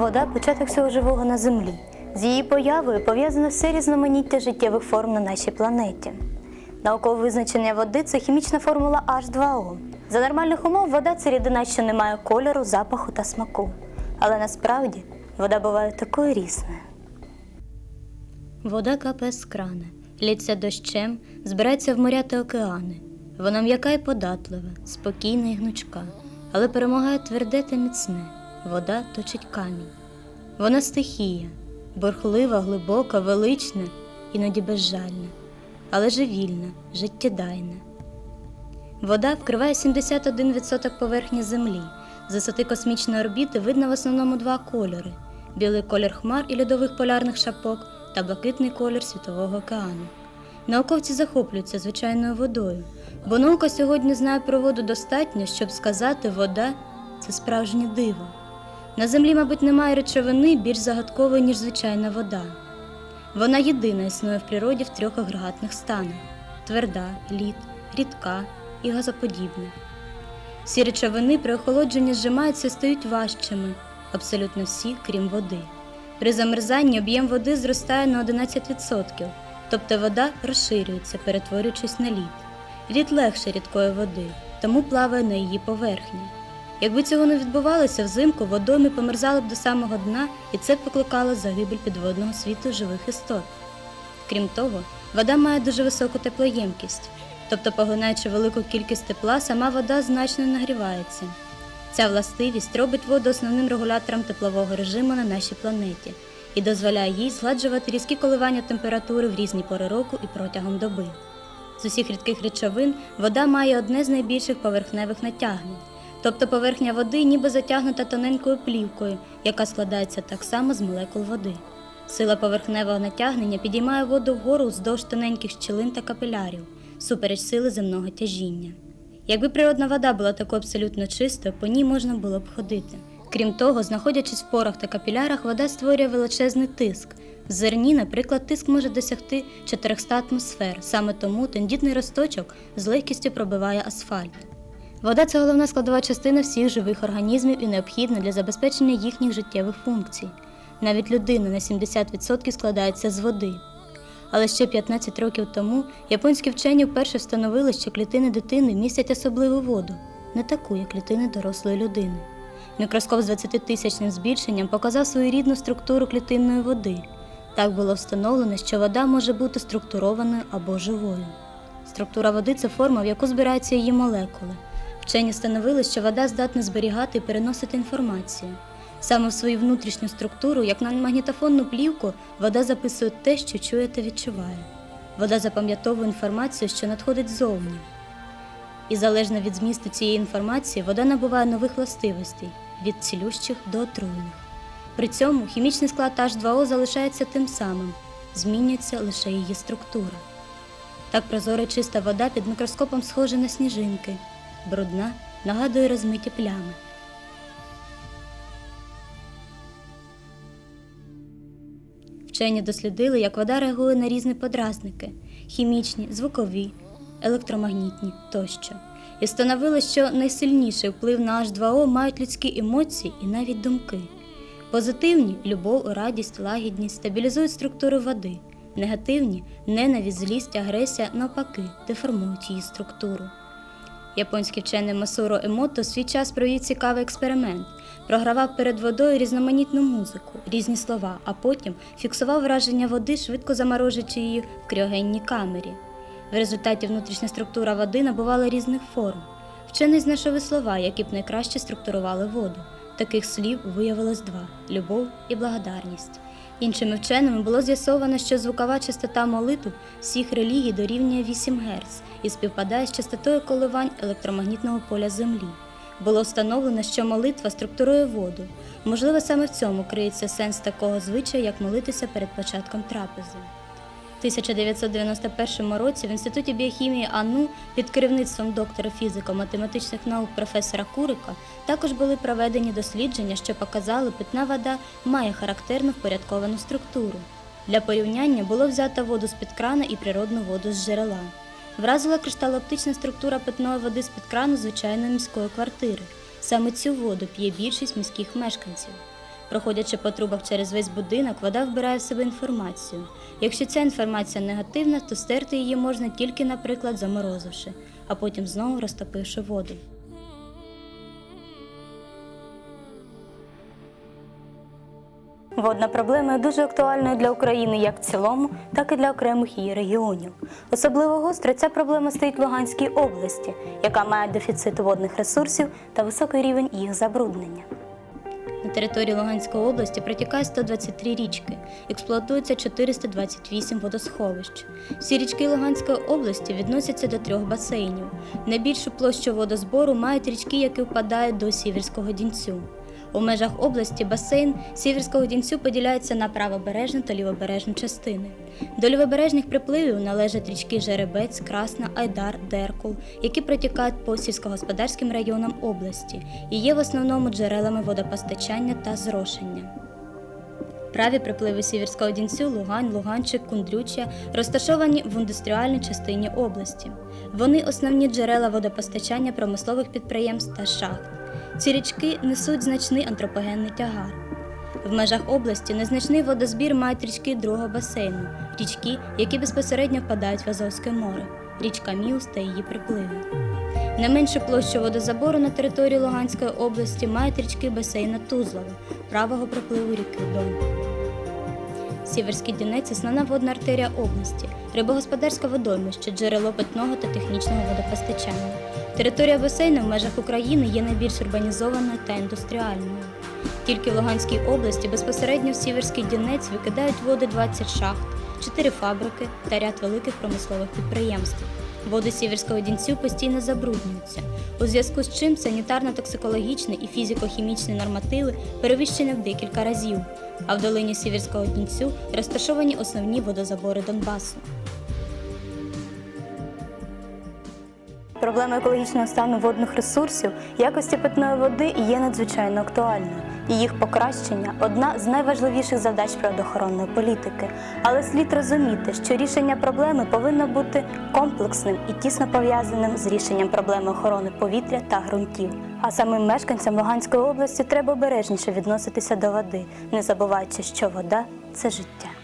Вода початок всього живого на землі. З її появою пов'язано все різноманіття життєвих форм на нашій планеті. Наукове визначення води це хімічна формула H2O. За нормальних умов вода це рідина, що не має кольору, запаху та смаку. Але насправді вода буває такою різною. Вода капає з крана, лється дощем, збирається в моря та океани. Вона м'яка і податлива, спокійна і гнучка, але перемагає тверде та міцне. Вода точить камінь. Вона стихія, борхлива, глибока, велична, іноді безжальна, але живільна, життєдайна. Вода вкриває 71% поверхні Землі. З висоти космічної орбіти видно в основному два кольори: білий колір хмар і льодових полярних шапок та блакитний колір світового океану. Науковці захоплюються звичайною водою, бо наука сьогодні знає про воду достатньо, щоб сказати, вода це справжнє диво. На землі, мабуть, немає речовини більш загадкової, ніж звичайна вода. Вона єдина існує в природі в трьох агрегатних станах: тверда, лід, рідка і газоподібна. Всі речовини при охолодженні зжимаються і стають важчими, абсолютно всі, крім води. При замерзанні об'єм води зростає на 11%, тобто вода розширюється, перетворюючись на лід. Лід легше рідкої води, тому плаває на її поверхні. Якби цього не відбувалося взимку, водойми померзали б до самого дна, і це викликало загибель підводного світу живих істот. Крім того, вода має дуже високу теплоємкість, тобто, поглинаючи велику кількість тепла, сама вода значно нагрівається. Ця властивість робить воду основним регулятором теплового режиму на нашій планеті і дозволяє їй згладжувати різкі коливання температури в різні пори року і протягом доби. З усіх рідких речовин вода має одне з найбільших поверхневих натягнень, тобто поверхня води ніби затягнута тоненькою плівкою, яка складається так само з молекул води. Сила поверхневого натягнення підіймає воду вгору вздовж тоненьких щілин та капілярів, супереч сили земного тяжіння. Якби природна вода була такою абсолютно чистою, по ній можна було б ходити. Крім того, знаходячись в порах та капілярах, вода створює величезний тиск. В зерні, наприклад, тиск може досягти 400 атмосфер, саме тому тендітний росточок з легкістю пробиває асфальт. Вода це головна складова частина всіх живих організмів і необхідна для забезпечення їхніх життєвих функцій. Навіть людина на 70% складається з води. Але ще 15 років тому японські вчені вперше встановили, що клітини дитини містять особливу воду, не таку, як клітини дорослої людини. Мікроскоп з 20-тисячним збільшенням показав свою рідну структуру клітинної води. Так було встановлено, що вода може бути структурованою або живою. Структура води це форма, в яку збираються її молекули. Вчені встановили, що вода здатна зберігати і переносити інформацію. Саме в свою внутрішню структуру, як на магнітофонну плівку, вода записує те, що чує та відчуває. Вода запам'ятовує інформацію, що надходить ззовні. І залежно від змісту цієї інформації, вода набуває нових властивостей від цілющих до отруйних. При цьому хімічний склад H2O залишається тим самим, змінюється лише її структура. Так прозора чиста вода під мікроскопом схожа на сніжинки, брудна нагадує розмиті плями. Вчені дослідили, як вода реагує на різні подразники хімічні, звукові, електромагнітні тощо. І встановили, що найсильніший вплив на H2O мають людські емоції і навіть думки. Позитивні любов, радість, лагідність стабілізують структуру води, негативні ненависть, злість, агресія навпаки деформують її структуру. Японський вчений Масуро Емото свій час провів цікавий експеримент. Програвав перед водою різноманітну музику, різні слова, а потім фіксував враження води, швидко заморожуючи її в кріогенній камері. В результаті внутрішня структура води набувала різних форм. Вчений знайшов і слова, які б найкраще структурували воду. Таких слів виявилось два любов і благодарність. Іншими вченими було з'ясовано, що звукова частота молитв всіх релігій дорівнює 8 Гц і співпадає з частотою коливань електромагнітного поля Землі. Було встановлено, що молитва структурує воду. Можливо, саме в цьому криється сенс такого звичаю, як молитися перед початком трапези. В 1991 році в Інституті біохімії АНУ під керівництвом доктора фізико-математичних наук професора Курика також були проведені дослідження, що показали, питна вода має характерну впорядковану структуру. Для порівняння було взято воду з-під крана і природну воду з джерела. Вразила кришталоптична структура питної води з-під крану звичайної міської квартири. Саме цю воду п'є більшість міських мешканців. Проходячи по трубах через весь будинок, вода вбирає в себе інформацію. Якщо ця інформація негативна, то стерти її можна тільки, наприклад, заморозивши, а потім знову розтопивши воду. Водна проблема дуже актуальною для України як в цілому, так і для окремих її регіонів. Особливо гостро ця проблема стоїть в Луганській області, яка має дефіцит водних ресурсів та високий рівень їх забруднення. Території Луганської області протікає 123 річки, експлуатується 428 водосховищ. Всі річки Луганської області відносяться до трьох басейнів. Найбільшу площу водозбору мають річки, які впадають до Сіверського Дінцю. У межах області басейн Сіверського Дінцю поділяється на правобережну та лівобережну частини. До лівобережних припливів належать річки Жеребець, Красна, Айдар, Деркул, які протікають по сільськогосподарським районам області і є в основному джерелами водопостачання та зрошення. Праві припливи Сіверського Дінцю, Лугань, Луганчик, Кундрюча розташовані в індустріальній частині області. Вони основні джерела водопостачання промислових підприємств та шахт. Ці річки несуть значний антропогенний тягар. В межах області незначний водозбір мають річки другого басейну, річки, які безпосередньо впадають в Азовське море, річка Міус та її припливи. Не меншу площу водозабору на території Луганської області мають річки басейна Тузлова, правого припливу ріки Дон. Сіверський Дінець основна водна артерія області, рибогосподарське водоймище, джерело питного та технічного водопостачання. Територія басейну в межах України є найбільш урбанізованою та індустріальною. Тільки в Луганській області безпосередньо в Сіверський Дінець викидають води 20 шахт, 4 фабрики та ряд великих промислових підприємств. Води Сіверського Дінцю постійно забруднюються, у зв'язку з чим санітарно-токсикологічні і фізико-хімічні нормативи перевищені в декілька разів, а в долині Сіверського Дінцю розташовані основні водозабори Донбасу. Проблема екологічного стану водних ресурсів, якості питної води є надзвичайно актуальною. І їх покращення одна з найважливіших задач природоохоронної політики. Але слід розуміти, що рішення проблеми повинно бути комплексним і тісно пов'язаним з рішенням проблеми охорони повітря та ґрунтів. А самим мешканцям Луганської області треба обережніше відноситися до води, не забуваючи, що вода це життя.